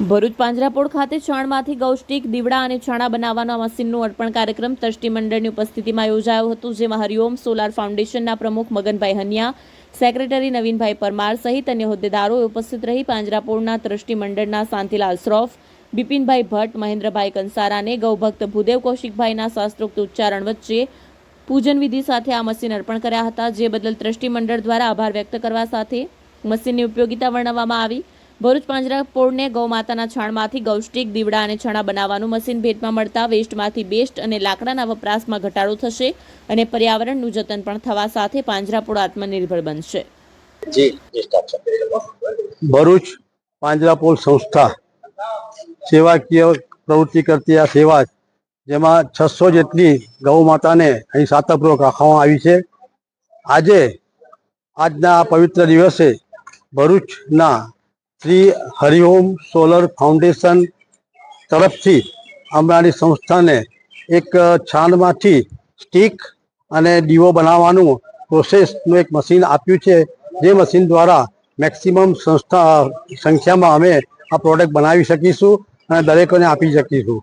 ભરૂચ પાંજરાપોળ ખાતે છાણમાંથી ગૌષ્ટિક દીવડા અને છાણા બનાવવાના મશીનનું અર્પણ કાર્યક્રમ ટ્રસ્ટી મંડળની ઉપસ્થિતિમાં યોજાયો હતો, જેમાં હરિઓમ સોલાર ફાઉન્ડેશનના પ્રમુખ મગનભાઈ હનિયા, સેક્રેટરી નવીનભાઈ પરમાર સહિત અન્ય હોદ્દેદારોએ ઉપસ્થિત રહી પાંજરાપોળના ટ્રસ્ટી મંડળના શાંતિલાલ શ્રોફ, બિપિનભાઈ ભટ્ટ, મહેન્દ્રભાઈ કંસારાને ગૌભક્ત ભૂદેવ કૌશિકભાઈના શાસ્ત્રોક્ત ઉચ્ચારણ વચ્ચે પૂજન વિધિ સાથે આ મશીન અર્પણ કર્યા હતા, જે બદલ ટ્રસ્ટી મંડળ દ્વારા આભાર વ્યક્ત કરવા સાથે મશીનની ઉપયોગિતા વર્ણવવામાં આવી. ભરૂચ પાંજરાપોળને ગૌમાતાના છાણમાંથી ગૌસ્ટિક દીવડા અને છણા બનાવવાનું મશીન ભેટમાં મળતા વેસ્ટમાંથી બેસ્ટ અને લાકડાના વપરાશમાં ઘટાડો થશે અને પર્યાવરણનું જતન પણ થવા સાથે પાંજરાપોળ આત્મનિર્ભર બનશે. ભરૂચ પાંજરાપોળ સંસ્થા સેવાકીય પ્રવૃત્તિ કરતી આ સેવા જેમાં છસો જેટલી ગૌ માતાને અહીં સાતપૂર્વક રાખવામાં આવી છે. આજે આજના આ પવિત્ર દિવસે ભરૂચના શ્રી હરિઓમ સોલર ફાઉન્ડેશન તરફથી અમારી સંસ્થાને એક છાણમાંથી સ્ટીક અને દીવો બનાવવાનું પ્રોસેસનું એક મશીન આપ્યું છે. જે મશીન દ્વારા મેક્સિમમ સંસ્થા સંખ્યામાં અમે આ પ્રોડક્ટ બનાવી શકીશું અને દરેકોને આપી શકીશું.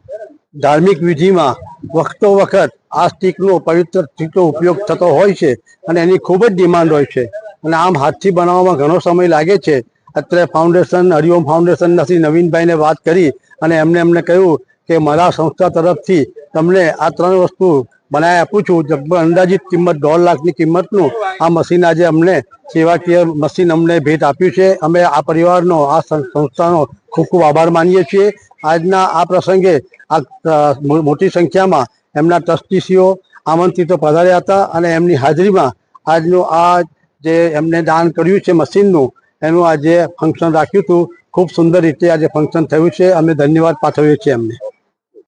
ધાર્મિક વિધિમાં વખતો વખત આ સ્ટીકનો પવિત્ર સ્ટીકનો ઉપયોગ થતો હોય છે અને એની ખૂબ જ ડિમાન્ડ હોય છે. અને આમ હાથથી બનાવવામાં ઘણો સમય લાગે છે. અત્યારે ફાઉન્ડેશન હરિઓમ ફાઉન્ડેશનનાથી નવીનભાઈને વાત કરી અને એમને એમને કહ્યું કે મારા સંસ્થા તરફથી તમને આ ત્રણ વસ્તુ બનાવી આપું છું. લગભગ અંદાજિત કિંમત દોઢ લાખની કિંમતનું આ મશીન આજે અમને સેવાકીય મશીન અમને ભેટ આપ્યું છે. અમે આ પરિવારનો, આ સંસ્થાનો ખૂબ ખૂબ આભાર માનીએ છીએ. આજના આ પ્રસંગે આ મોટી સંખ્યામાં એમના ટ્રસ્ટીસીઓ આમંત્રિતો પધાર્યા હતા અને એમની હાજરીમાં આજનું આ જે એમને દાન કર્યું છે મશીનનું એનું આજે ફંક્શન રાખ્યું હતું. ખૂબ સુંદર રીતે આજે ફંક્શન થયું છે. અમે ધન્યવાદ પાઠવીએ છીએ એમને.